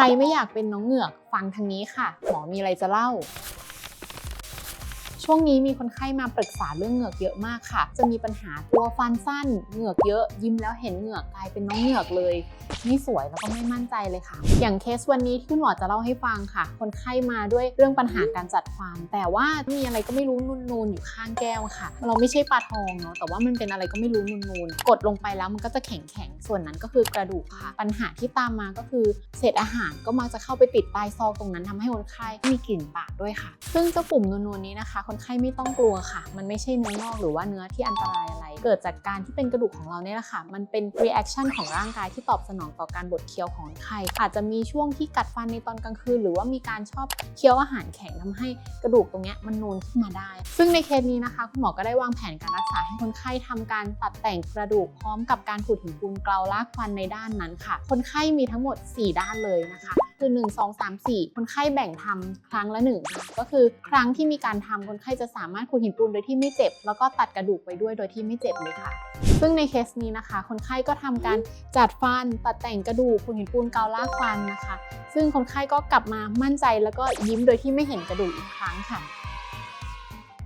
ใครไม่อยากเป็นน้องเหงือกฟังทางนี้ค่ะ หมอมีอะไรจะเล่า ช่วงนี้มีคนไข้มาปรึกษาเรื่องเหงือกเยอะมากค่ะ จะมีปัญหากลัวฟันสั้น เหงือกเยอะ ยิ้มแล้วเห็นเหงือกกลายเป็นน้องเหงือกเลย ไม่สวยแล้วก็ไม่มั่นใจเลยค่ะ อย่างเคสวันนี้ที่คุณหมอจะเล่าให้ฟังค่ะ คนไข้มาด้วยเรื่องปัญหาการจัดฟัน แต่ว่ามีอะไรก็ไม่รู้นูนๆอยู่ข้างแก้วค่ะ เราไม่ใช่ปลาทองเนาะ แต่ว่ามันเป็นอะไรก็ไม่รู้นูนๆ กดลงไปแล้วมันก็จะแข็งๆ ส่วนนั้นก็คือกระดูกค่ะ ปัญหาที่ตามมาก็คือเศษอาหารก็มักจะเข้าไปติดใต้ซอกตรงนั้นทำให้คนไข้มีกลิ่นปากด้วยค่ะ ซึ่งเจ้าปุ่มนูนๆนี้นะคะคนไข้ไม่ต้องกลัวค่ะ มันไม่ใช่เนื้องอกหรือว่าเนื้อที่อันตรายอะไร เกิดจากการที่เป็นกระดูกของเราเนี่ยแหละค่ะ มันเป็น reaction ของร่างกายที่ตอบสนองต่อการบดเคี้ยวของไข้ อาจจะมีช่วงที่กัดฟันในตอนกลางคืน หรือว่ามีการชอบเคี้ยวอาหารแข็งทำให้กระดูกตรงเนี้ยมันนูนขึ้นมาได้ ซึ่งในเคสนี้นะคะ คุณหมอก็ได้วางแผนการรักษาให้คนไข้ทำการตัดแต่งกระดูกพร้อมกับการขูดหินปูนเกลาลากฟันในด้านนั้นค่ะ คนไข้มีทั้งหมด 4 ด้านเลยนะคะ คือ 1 2 3 4 คนไข้แบ่งทำครั้งละ1ค่ะก็คือครั้งที่มีการทำคนไข้จะสามารถขูดหินปูนโดยที่ไม่เจ็บ แล้วก็ตัดกระดูกไปด้วยโดยที่ไม่เจ็บเลยค่ะ ซึ่งในเคสนี้นะคะ คนไข้ก็ทำการจัดฟันตัดแต่งกระดูกขูดหินปูนเกาลากฟันนะคะ ซึ่งคนไข้ก็กลับมามั่นใจแล้วก็ยิ้มโดยที่ไม่เห็นกระดูกอีกครั้งค่ะ